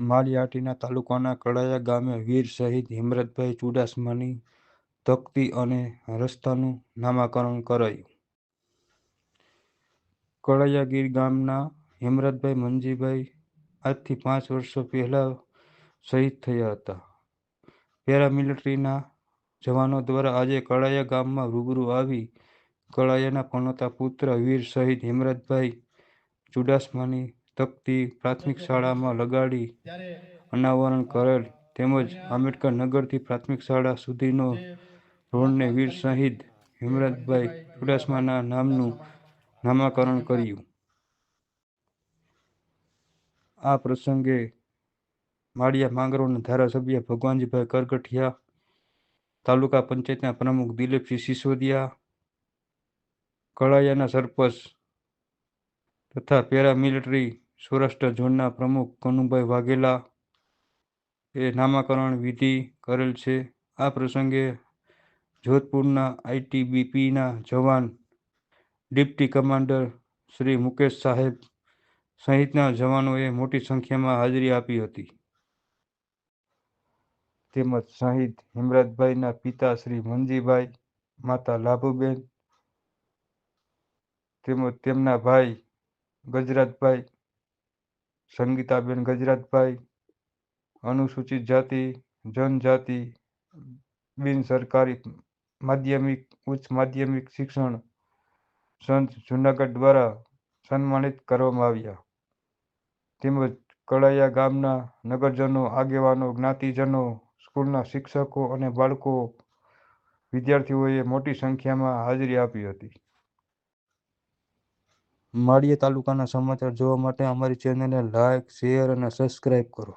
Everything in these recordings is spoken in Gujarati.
માળિયાહાટીના તાલુકાના કડાયા ગામે વીર શહીદ હિમરતભાઈ ચુડાસમાની તકતી અને રસ્તાનું નામાકરણ કરાયું. કડાયાગીર ગામના હિમરતભાઈ મંજીભાઈ આજથી પાંચ વર્ષો પહેલાં શહીદ થયા હતા. પેરામિલિટરીના જવાનો દ્વારા આજે કડાયા ગામમાં રૂબરૂ આવી કડાયાના પનોતા પુત્ર વીર શહીદ હિમરતભાઈ ચુડાસમાની તકતી પ્રાથમિક શાળામાં લગાડી અનાવરણ કરેલ તેમજ આંબેડકર નગરથી પ્રાથમિક શાળા સુધીનો રોડને વીર શહીદ હિમરતભાઈ ચુડાસમાના નામનું નામાકરણ કર્યું. આ પ્રસંગે માળિયા માંગરોળના ધારાસભ્ય ભગવાનજીભાઈ કરગઠિયા, તાલુકા પંચાયતના પ્રમુખ દિલીપસિંહ સિસોદિયા, કળાયાના સરપંચ તથા પેરામિલિટરી સૌરાષ્ટ્ર ઝોનના પ્રમુખ કનુભાઈ વાઘેલા એ નામાકરણ વિધિ કરેલ છે. આ પ્રસંગે જોધપુરના આઈટીબીપીના જવાન ડિપ્ટી કમાન્ડર શ્રી મુકેશ સાહેબ સહિતના જવાનોએ મોટી સંખ્યામાં હાજરી આપી હતી. તેમજ શહીદ હિમરાજભાઈના પિતા શ્રી મનજીભાઈ, માતા લાભુબેન, તેમજ તેમના ભાઈ ગજરાતભાઈ સંગીતાબેન ગજરાતભાઈ અનુસૂચિત જાતિ, જનજાતિ, બિન સરકારી માધ્યમિક, ઉચ્ચ માધ્યમિક શિક્ષણ સંત જુનાગઢ દ્વારા સન્માનિત કરવામાં આવ્યા. તેમજ કળાયા ગામના નગરજનો, આગેવાનો, જ્ઞાતિજનો, સ્કૂલના શિક્ષકો અને બાળકો વિદ્યાર્થીઓએ મોટી સંખ્યામાં હાજરી આપી હતી. માળિયા તાલુકાના સમાચાર જોવા માટે અમારી ચેનલને લાઇક શેર અને સબસ્ક્રાઈબ કરો.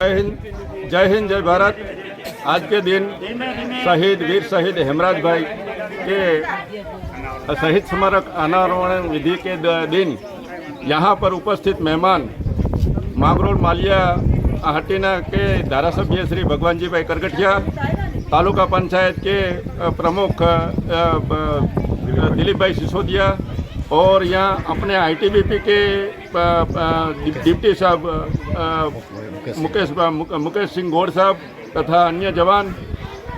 जय हिंद जय हिंद, जय भारत। आज के दिन शहीद, वीर शहीद हेमराज भाई के शहीद स्मारक अनावरण विधि के दिन यहाँ पर उपस्थित मेहमान मांगरोल मालिया हटीना के धारासभ्य श्री भगवान जी भाई करगठिया, तालुका पंचायत के प्रमुख दिलीप भाई सिसोदिया और यहाँ अपने आईटीबीपी के डिप्टी साहब मुकेश मुक- मुकेश सिंह गौड़ साहब तथा अन्य जवान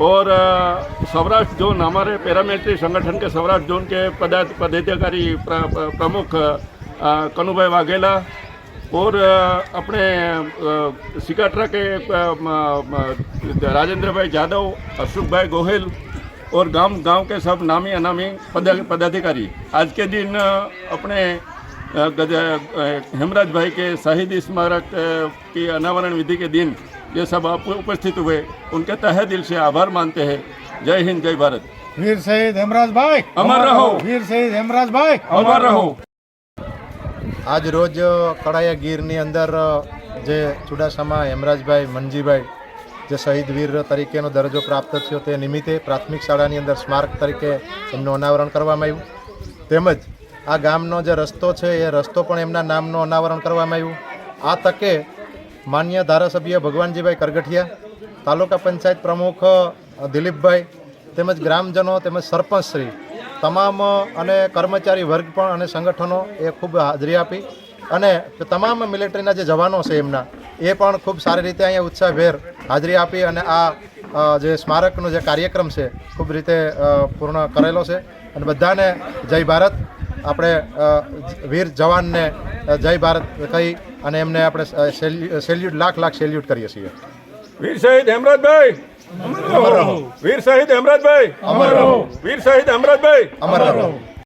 और अ, सौराष्ट्र जोन हमारे पैरामिलिट्री संगठन के सौराष्ट्र जोन के पदा पदाधिकारी प्र, प्र- प्रमुख अ, कनुभाई वाघेला और अ, अपने अ, सिकाट्रा के अ, म- म- राजेंद्र भाई यादव अशोक भाई गोहिल और गांव गांव के सब नामी अनामी पदा- पदाधिकारी आज के दिन अ, अपने अ, गज अ, हेमराज भाई के शहीद स्मारक अ, की अनावरण विधि के दिन ये सब आप उपस्थित हुए उनके तहे दिल से आभार मानते हैं जय हिंद जय भारत વીર શહીદ હેમરાજભાઈ અમર રહો. વીર શહીદ હેમરાજભાઈ अमर रहो આજ રોજ કડાયા ગીરની અંદર જે ચુડાસમા હેમરાજભાઈ મનજીભાઈ જે શહીદ વીર તરીકેનો દરજ્જો પ્રાપ્ત થયો તે નિમિત્તે પ્રાથમિક શાળાની અંદર સ્મારક તરીકે એમનું અનાવરણ કરવામાં આવ્યું તેમજ આ ગામનો જે રસ્તો છે, એ રસ્તો પણ એમના નામનું અનાવરણ કરવામાં આવ્યું. આ તકે માન્ય ધારાસભ્ય ભગવાનજીભાઈ કરગઠિયા, તાલુકા પંચાયત પ્રમુખ દિલીપભાઈ, તેમજ ગ્રામજનો, તેમજ સરપંચશ્રી, તમામ અને કર્મચારી વર્ગ પણ અને સંગઠનો એ ખૂબ હાજરી આપી અને તમામ મિલિટરીના જે જવાનો છે એમના, એ પણ ખૂબ સારી રીતે અહીંયા ઉત્સાહભેર હાજરી આપી અને આ જે સ્મારકનો જે કાર્યક્રમ છે, ખૂબ રીતે પૂર્ણ કરેલો છે. અને બધાને જય ભારત. આપણે વીર જવાનને જય ભારત કહી અને એમને આપણે સેલ્યુટ લાખ લાખ સેલ્યુટ કરીએ છીએ. વીર શહીદ હેમરાજભાઈ અમર રહો. વીર શહીદ હેમરાજભાઈ અમર રહો. વીર શહીદ હેમરાજભાઈ અમર રહો.